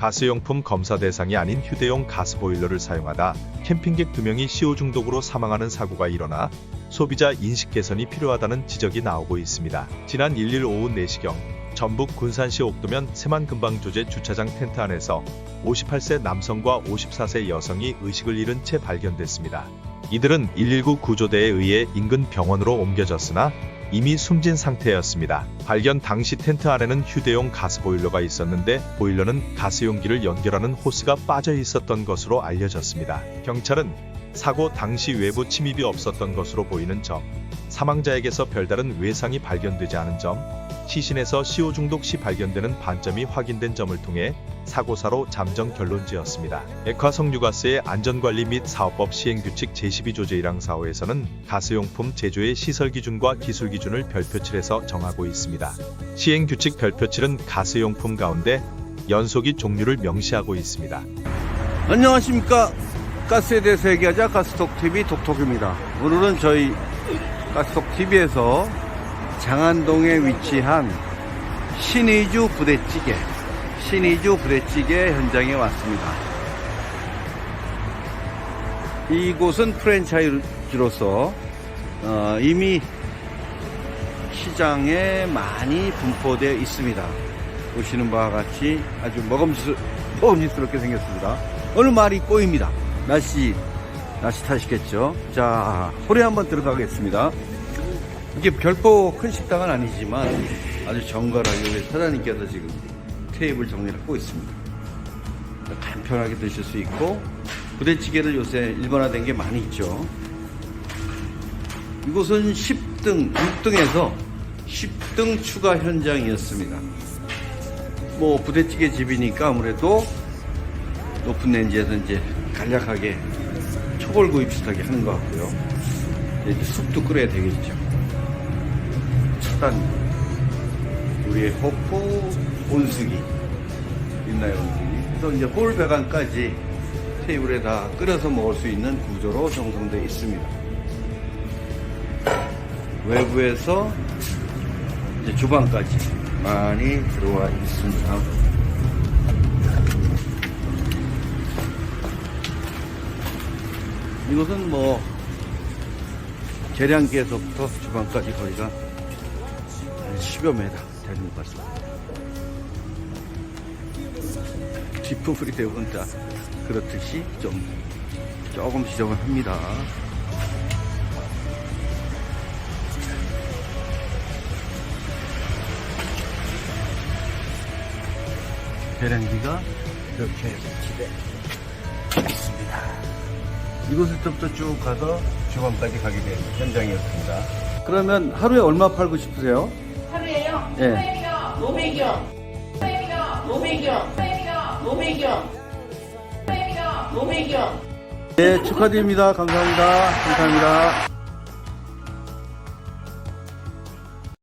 가스용품 검사 대상이 아닌 휴대용 가스보일러를 사용하다 캠핑객 2명이 CO 중독으로 사망하는 사고가 일어나 소비자 인식 개선이 필요하다는 지적이 나오고 있습니다. 지난 1일 오후 4시경 전북 군산시 옥도면 새만금방 조제 주차장 텐트 안에서 58세 남성과 54세 여성이 의식을 잃은 채 발견됐습니다. 이들은 119 구조대에 의해 인근 병원으로 옮겨졌으나 이미 숨진 상태였습니다. 발견 당시 텐트 안에는 휴대용 가스보일러가 있었는데 보일러는 가스용기를 연결하는 호스가 빠져 있었던 것으로 알려졌습니다. 경찰은 사고 당시 외부 침입이 없었던 것으로 보이는 점, 사망자에게서 별다른 외상이 발견되지 않은 점, 시신에서 CO 중독 시 발견되는 반점이 확인된 점을 통해 사고사로 잠정 결론 지었습니다. 액화석 유가스의 안전관리 및 사업법 시행규칙 제12조제 1항 4호에서는 가스용품 제조의 시설 기준과 기술 기준을 별표칠해서 정하고 있습니다. 시행규칙 별표칠은 가스용품 가운데 연소기 종류를 명시하고 있습니다. 안녕하십니까 가스에 대해서 얘기하자 가스톡TV 독톡입니다 오늘은 저희 가스톡TV에서 장안동에 위치한 신의주 부대찌개 신의주 부대찌개 현장에 왔습니다 이곳은 프랜차이즈로서 어, 이미 시장에 많이 분포되어 있습니다 보시는 바와 같이 아주 먹음직스, 먹음직스럽게 생겼습니다. 오늘 말이 꼬입니다. 날씨, 날씨 탓이겠죠. 자, 소리 한번 들어가겠습니다. 이게 별도 큰 식당은 아니지만 아주 정갈하게 우리 사장님께서 지금 테이블 정리를 하고 있습니다. 간편하게 드실 수 있고 부대찌개를 요새 일반화된 게 많이 있죠. 이곳은 10등, 6등에서 10등 추가 현장이었습니다. 뭐 부대찌개 집이니까 아무래도 높은 렌지에서 이제 간략하게 초벌구이 비슷하게 하는 것 같고요. 이제 숲도 끓여야 되겠죠. 첫단 우리의 호프 온수기 있나요 온수기? 그래서 이제 홀 배관까지 테이블에 다 끓여서 먹을 수 있는 구조로 형성되어 있습니다. 외부에서 이제 주방까지 많이 들어와 있습니다. 이곳은 뭐 계량기에서부터 주방까지 거리가 한 10여 메다 되는 것 같습니다. 뒷부분이 대부분 다 그렇듯이 좀 조금 지적을 합니다. 계량기가 이렇게 배치되어 있습니다. 이곳부터 쭉 가서 주방까지 가게 된 현장이었습니다. 그러면 하루에 얼마 팔고 싶으세요? 하루에요? 예. 프라임이요, 노백이요. 프라임이요, 노백이요. 프라임이요, 노백이요. 프라임이요, 노백이요. 네, 축하드립니다. 감사합니다. 감사합니다.